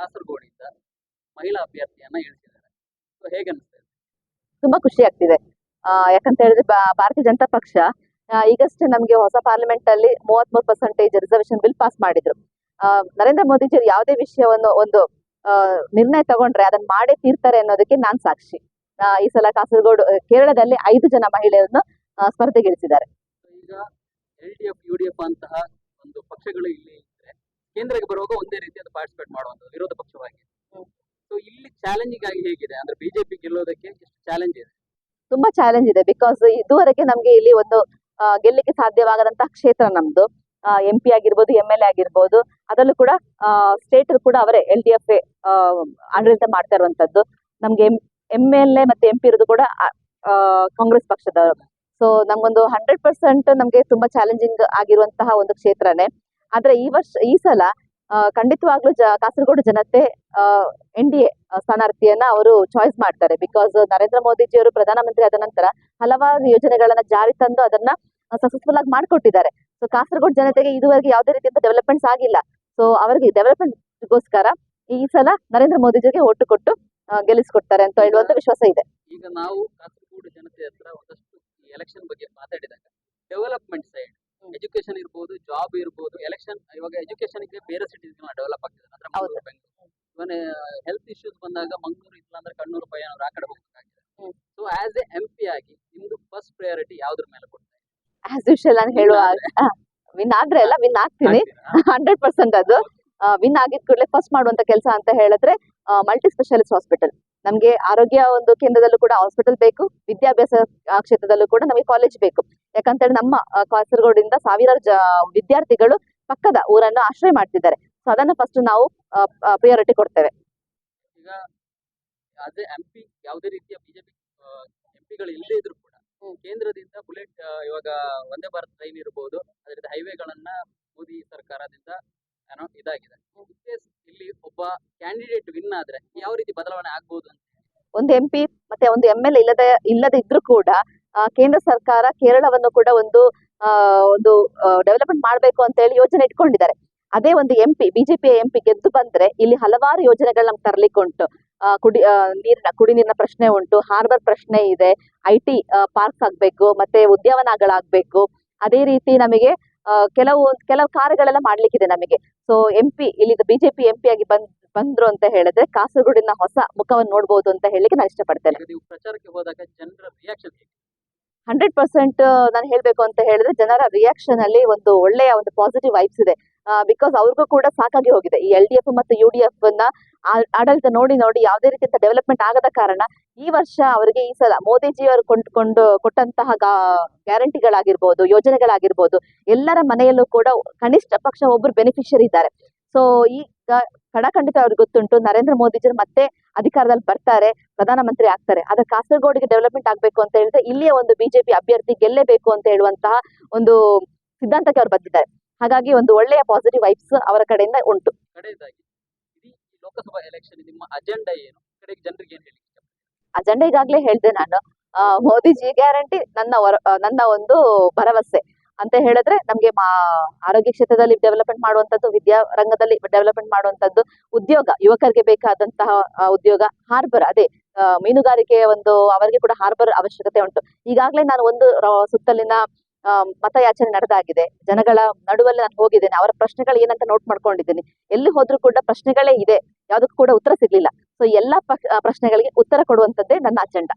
ಕಾಸರಗೋಡಿಂದ ಮಹಿಳಾ ಅಭ್ಯರ್ಥಿಯನ್ನ ಇಳಿಸಿದ್ದಾರೆ. ಸೊ ಹೇಗೆ ಅನಿಸ್ತಾ ಇದೆ? ತುಂಬಾ ಖುಷಿ ಆಗ್ತಿದೆ. ಆ, ಯಾಕಂತ ಹೇಳಿದ್ರೆ ಬಾ- ಭಾರತೀಯ ಜನತಾ ಪಕ್ಷ ಆ, ಈಗಷ್ಟೇ ನಮಗೆ ಹೊಸ ಪಾರ್ಲಿಮೆಂಟ್ ಅಲ್ಲಿ ಮೂವತ್ಮೂರು ಪರ್ಸೆಂಟೇಜ್ ರಿಸರ್ವೇಶನ್ ಬಿಲ್ ಪಾಸ್ ಮಾಡಿದ್ರು. ಆ, ನರೇಂದ್ರ ಮೋದಿಜಿಯವರು ಯಾವುದೇ ವಿಷಯವನ್ನು ಒಂದು ಆ, ನಿರ್ಣಯ ತಗೊಂಡ್ರೆ ಅದನ್ನ ಮಾಡೇ ತೀರ್ತಾರೆ ಅನ್ನೋದಕ್ಕೆ ನಾನ್ ಸಾಕ್ಷಿ. ಆ, ಈ ಸಲ ಕಾಸರಗೋಡು ಕೇರಳದಲ್ಲಿ ಐದು ಜನ ಮಹಿಳೆಯರನ್ನು ಸ್ಪರ್ಧೆಗಿಳಿಸಿದ್ದಾರೆ ಈಗ L D F U D F ಅಂತಹ ಒಂದು ಪಕ್ಷಗಳು ಇಲ್ಲಿ ಕೇಂದ್ರಕ್ಕೆ ಬರುವಾಗ ಒಂದೇ ರೀತಿಯಾದ ಪಾರ್ಟಿಸಿಪೇಟ್ ಮಾಡುವಂಥದ್ದು ವಿರೋಧ ಪಕ್ಷವಾಗಿ. ಸೊ ಇಲ್ಲಿ ಚಾಲೆಂಜಿಂಗ್ ಆಗಿ ಹೇಗಿದೆ? ಅಂದ್ರೆ ಬಿಜೆಪಿ ಗೆಲ್ಲೋದಕ್ಕೆ ಎಷ್ಟು ಚಾಲೆಂಜ್ ಇದೆ? ತುಂಬಾ ಚಾಲೆಂಜ್ ಇದೆ ಬಿಕಾಸ್ ಇದುವರೆಗೆ ನಮ್ಗೆ ಇಲ್ಲಿ ಒಂದು ಗೆಲ್ಲಕ್ಕೆ ಸಾಧ್ಯವಾಗದಂತಹ ಕ್ಷೇತ್ರ ನಮ್ದು. ಎಂ ಪಿ ಆಗಿರ್ಬೋದು ಎಂ ಎಲ್ ಎ ಆಗಿರ್ಬೋದು ಅದರಲ್ಲೂ ಕೂಡ ಸ್ಟೇಟ್ ಕೂಡ ಅವರೇ ಎಲ್ ಡಿ ಎಫ್ ಆಡಳಿತ ಮಾಡ್ತಾ ಇರುವಂತದ್ದು ನಮ್ಗೆ ಎಂ ಎಲ್ ಎ ಮತ್ತೆ ಎಂ ಪಿ ಇರೋದು ಕೂಡ ಕಾಂಗ್ರೆಸ್ ಪಕ್ಷದವರು. ಸೊ ನಮ್ಗೊಂದು ಹಂಡ್ರೆಡ್ ಪರ್ಸೆಂಟ್ ನಮ್ಗೆ ತುಂಬಾ ಚಾಲೆಂಜಿಂಗ್ ಆಗಿರುವಂತಹ ಒಂದು ಕ್ಷೇತ್ರನೇ. ಆದ್ರೆ ಈ ವರ್ಷ, ಈ ಸಲ ಖಂಡಿತವಾಗ್ಲೂ ಕಾಸರಗೋಡು ಜನತೆ ಎನ್ ಡಿ ಎ ಸ್ಥಾನಾರ್ಥಿಯನ್ನ ಅವರು ಚಾಯ್ಸ್ ಮಾಡ್ತಾರೆ. ಬಿಕಾಸ್ ನರೇಂದ್ರ ಮೋದಿಜಿಯವರು ಪ್ರಧಾನಮಂತ್ರಿ ಆದ ನಂತರ ಹಲವಾರು ಯೋಜನೆಗಳನ್ನ ಜಾರಿ ತಂದು ಅದನ್ನ ಸಕ್ಸಸ್ಫುಲ್ ಆಗಿ ಮಾಡ್ಕೊಟ್ಟಿದ್ದಾರೆ. ಸೊ ಕಾಸರಗೋಡು ಜನತೆಗೆ ಇದುವರೆಗೆ ಯಾವುದೇ ರೀತಿಯಂತ ಡೆವಲಪ್ಮೆಂಟ್ಸ್ ಆಗಿಲ್ಲ. ಸೊ ಅವರಿಗೆ ಡೆವಲಪ್ಮೆಂಟ್ಗೋಸ್ಕರ ಈ ಸಲ ನರೇಂದ್ರ ಮೋದಿಜಿಗೆ ಓಟು ಕೊಟ್ಟು ಗೆಲ್ಲಿಸ್ಕೊಡ್ತಾರೆ ಅಂತ ಹೇಳುವಂತ ವಿಶ್ವಾಸ ಇದೆ. ಈಗ ನಾವು ಎಲೆಕ್ಷನ್ ಎಜುಕೇಶನ್ಗೆ ಬೇರೆ ಸಿಟೀಸ್ ಡೆವಲಪ್ ಆಗ್ತಿದೆ ಅಂದ್ರೆ. Mangaluru Bengaluru even health issues ಬಂದಾಗ ಮಂಗಳೂರು ಇಲ್ಲ ಅಂದ್ರೆ ಕಣ್ಣೂರು ಪಯ್ಯನೂರು ಆ ಕಡೆ ಹೋಗ್ಬೇಕಾಗಿದೆ. So as a M P ಆಗಿ ನಿಮ್ದು ಫಸ್ಟ್ ಪ್ರಯಾರಿಟಿ ಯಾವ್ದ್ರ ಮೇಲೆ ಕೊಡ್ತಾರೆ? ಆಸ್ ಯೂಶಲ್ ನಾನು ಹೇಳುವ ವಿನ್ ಆದ್ರೆ? ಅಲ್ಲ ವಿನ್ ಆಗ್ತೀನಿ. ಹಂಡ್ರೆಡ್ ಪರ್ಸೆಂಟ್ ಅದು. ವಿನ್ ಆಗಿದ್ ಕೂಡಲೇ ಫಸ್ಟ್ ಮಾಡುವಂತ ಕೆಲಸ ಅಂತ ಹೇಳಿದ್ರೆ ಮಲ್ಟಿ ಸ್ಪೆಷಾಲಿಸ್ಟ್ ಹಾಸ್ಪಿಟಲ್ ನಮ್ಗೆ ಆರೋಗ್ಯ ಒಂದು ಕೇಂದ್ರದಲ್ಲೂ ಕೂಡ ಹಾಸ್ಪಿಟಲ್ ಬೇಕು. ವಿದ್ಯಾಭ್ಯಾಸ ಕ್ಷೇತ್ರದಲ್ಲೂ ಕೂಡ ನಮಗೆ ಕಾಲೇಜ್ ಬೇಕು. ಯಾಕಂತ ಹೇಳಿ ನಮ್ಮ ಕಾಸರಗೋಡಿಂದ ಸಾವಿರಾರು ವಿದ್ಯಾರ್ಥಿಗಳು ಪಕ್ಕದ ಊರನ್ನು ಆಶ್ರಯ ಮಾಡ್ತಿದ್ದಾರೆ. ಸೊ ಅದನ್ನ ಫಸ್ಟ್ ನಾವು ಪ್ರಿಯಾರಿಟಿ ಕೊಡ್ತೇವೆ. ಈಗ ಅದೇ ಎಂಪಿ ಯಾವುದೇ ರೀತಿಯ ಬಿಜೆಪಿ ಇಲ್ಲದೇ ಇದ್ರು ಕೂಡ ಕೇಂದ್ರದಿಂದ ಬುಲೆಟ್ ಇವಾಗ ಒಂದೇ ಭಾರತ್ ಟ್ರೈನ್ ಇರಬಹುದು ಅದರಿಂದ ಹೈವೇಗಳನ್ನ ಮೋದಿ ಸರ್ಕಾರದಿಂದ ಇದಾಗಿದೆ. ಇಲ್ಲಿ ಒಬ್ಬ ಕ್ಯಾಂಡಿಡೇಟ್ ವಿನ್ ಆದ್ರೆ ಯಾವ ರೀತಿ ಬದಲಾವಣೆ ಆಗ್ಬಹುದು ಅಂತ? ಒಂದು ಎಂ ಪಿ ಮತ್ತೆ ಒಂದು ಎಂ ಎಲ್ ಇಲ್ಲದ ಇಲ್ಲದೆ ಇದ್ರೂ ಕೂಡ ಕೇಂದ್ರ ಸರ್ಕಾರ ಕೇರಳವನ್ನು ಕೂಡ ಒಂದು ಒಂದು ಡೆವಲಪ್ಮೆಂಟ್ ಮಾಡಬೇಕು ಅಂತ ಹೇಳಿ ಯೋಜನೆ ಇಟ್ಕೊಂಡಿದ್ದಾರೆ. ಅದೇ ಒಂದು M P BJP M P ಗೆದ್ದು ಬಂದ್ರೆ ಇಲ್ಲಿ ಹಲವಾರು ಯೋಜನೆಗಳು ನಮ್ಗೆ ತರ್ಲಿಕ್ಕೆ ಉಂಟು. ಕುಡಿ ನೀರಿನ ಕುಡಿ ನೀರಿನ ಪ್ರಶ್ನೆ ಉಂಟು ಹಾರ್ಬರ್ ಪ್ರಶ್ನೆ ಇದೆ ಐ ಟಿ ಪಾರ್ಕ್ಸ್ ಆಗ್ಬೇಕು, ಮತ್ತೆ ಉದ್ಯಾನಗಳಾಗ್ಬೇಕು ಅದೇ ರೀತಿ ನಮಗೆ ಕೆಲವು ಕೆಲವು ಕಾರ್ಯಗಳೆಲ್ಲ ಮಾಡ್ಲಿಕ್ಕಿದೆ ನಮಗೆ. ಸೊ ಎಂ ಪಿ ಇಲ್ಲಿ ಬಿಜೆಪಿ ಎಂ ಪಿ ಆಗಿ ಬಂದ್, ಬಂದ್ರು ಅಂತ ಹೇಳಿದ್ರೆ ಕಾಸರಗೋಡಿನ ಹೊಸ ಮುಖವನ್ನು ನೋಡಬಹುದು ಅಂತ ಹೇಳಿಕ್ಕೆ ನಾನು ಇಷ್ಟಪಡ್ತೇನೆ. ಹಂಡ್ರೆಡ್ ಪರ್ಸೆಂಟ್ ನಾನು ಹೇಳಬೇಕು ಅಂತ ಹೇಳಿದ್ರೆ ಜನರ ರಿಯಾಕ್ಷನ್ ಅಲ್ಲಿ ಒಂದು ಒಳ್ಳೆಯ ಒಂದು ಪಾಸಿಟಿವ್ ವೈಬ್ಸ್ ಇದೆ. ಬಿಕಾಸ್ ಅವ್ರಿಗೂ ಕೂಡ ಸಾಕಾಗಿ ಹೋಗಿದೆ. ಈ ಎಲ್ ಡಿ ಎಫ್ ಮತ್ತು ಯು ಡಿ ಎಫ್ನ ಆಡಳಿತ ನೋಡಿ ನೋಡಿ ಯಾವುದೇ ರೀತಿಯ ಡೆವಲಪ್ಮೆಂಟ್ ಆಗದ ಕಾರಣ ಈ ವರ್ಷ ಅವರಿಗೆ ಈ ಸಲ ಮೋದಿಜಿಯವರು ಕೊಂಡ್ಕೊಂಡು ಕೊಟ್ಟಂತಹ ಗ್ಯಾರಂಟಿಗಳಾಗಿರ್ಬೋದು ಯೋಜನೆಗಳಾಗಿರ್ಬೋದು, ಎಲ್ಲರ ಮನೆಯಲ್ಲೂ ಕೂಡ ಕನಿಷ್ಠ ಪಕ್ಷ ಒಬ್ಬರು ಬೆನಿಫಿಷರಿ ಇದ್ದಾರೆ. ಸೊ ಈಗ ಕಡಖಂಡಿತ ಅವ್ರಿಗೆ ಗೊತ್ತುಂಟು, ನರೇಂದ್ರ ಮೋದಿಜಿ ಮತ್ತೆ ಅಧಿಕಾರದಲ್ಲಿ ಬರ್ತಾರೆ ಪ್ರಧಾನಮಂತ್ರಿ ಆಗ್ತಾರೆ. ಆದ್ರೆ ಕಾಸರಗೋಡಿಗೆ ಡೆವಲಪ್ಮೆಂಟ್ ಆಗ್ಬೇಕು ಅಂತ ಹೇಳಿದ್ರೆ ಇಲ್ಲಿಯ ಒಂದು ಬಿಜೆಪಿ ಅಭ್ಯರ್ಥಿ ಗೆಲ್ಲೇಬೇಕು ಅಂತ ಹೇಳುವಂತಹ ಒಂದು ಸಿದ್ಧಾಂತಕ್ಕೆ ಅವ್ರು ಬಂದಿದ್ದಾರೆ ಹಾಗಾಗಿ ಒಂದು ಒಳ್ಳೆಯ ಪಾಸಿಟಿವ್ ವೈಬ್ಸ್ ಅವರ ಕಡೆಯಿಂದ ಉಂಟು. ಲೋಕಸಭಾ ಎಲೆಕ್ಷನ್ ನಿಮ್ಮ ಅಜೆಂಡಾ ಏನು? ಕಡೆಗೆ ಜನರಿಗೆ ಏನು ಹೇಳಿ ಅಜೆಂಡಾ ಈಗಾಗಲೇ ಹೇಳ್ದೆ ನಾನು. ಮೋದಿಜಿ ಗ್ಯಾರಂಟಿ ನನ್ನ ನನ್ನ ಒಂದು ಭರವಸೆ. ಅಂತ ಹೇಳಿದ್ರೆ ನಮ್ಗೆ ಆರೋಗ್ಯ ಕ್ಷೇತ್ರದಲ್ಲಿ ಡೆವಲಪ್ಮೆಂಟ್ ಮಾಡುವಂತದ್ದು, ವಿದ್ಯಾ ರಂಗದಲ್ಲಿ ಡೆವಲಪ್ಮೆಂಟ್ ಮಾಡುವಂತದ್ದು ಉದ್ಯೋಗ, ಯುವಕರಿಗೆ ಬೇಕಾದಂತಹ ಉದ್ಯೋಗ ಹಾರ್ಬರ್ ಅದೇ ಮೀನುಗಾರಿಕೆಯ ಒಂದು, ಅವರಿಗೆ ಕೂಡ ಹಾರ್ಬರ್ ಅವಶ್ಯಕತೆ ಉಂಟು. ಈಗಾಗಲೇ ನಾನು ಒಂದು ಸುತ್ತಲಿನ ಮತಯಾಚನೆ ನಡೆದಾಗಿದೆ. ಜನಗಳ ನಡುವಲ್ಲಿ ನಾನು ಹೋಗಿದ್ದೇನೆ. ಅವರ ಪ್ರಶ್ನೆಗಳು ಏನಂತ ನೋಟ್ ಮಾಡ್ಕೊಂಡಿದ್ದೀನಿ. ಎಲ್ಲಿ ಹೋದ್ರೂ ಕೂಡ ಪ್ರಶ್ನೆಗಳೇ ಇದೆ. ಯಾವುದಕ್ಕೂ ಕೂಡ ಉತ್ತರ ಸಿಗ್ಲಿಲ್ಲ. ಸೊ ಎಲ್ಲಾ ಪ್ರಶ್ನೆಗಳಿಗೆ ಉತ್ತರ ಕೊಡುವಂತದ್ದೇ ನನ್ನ ಅಜೆಂಡಾ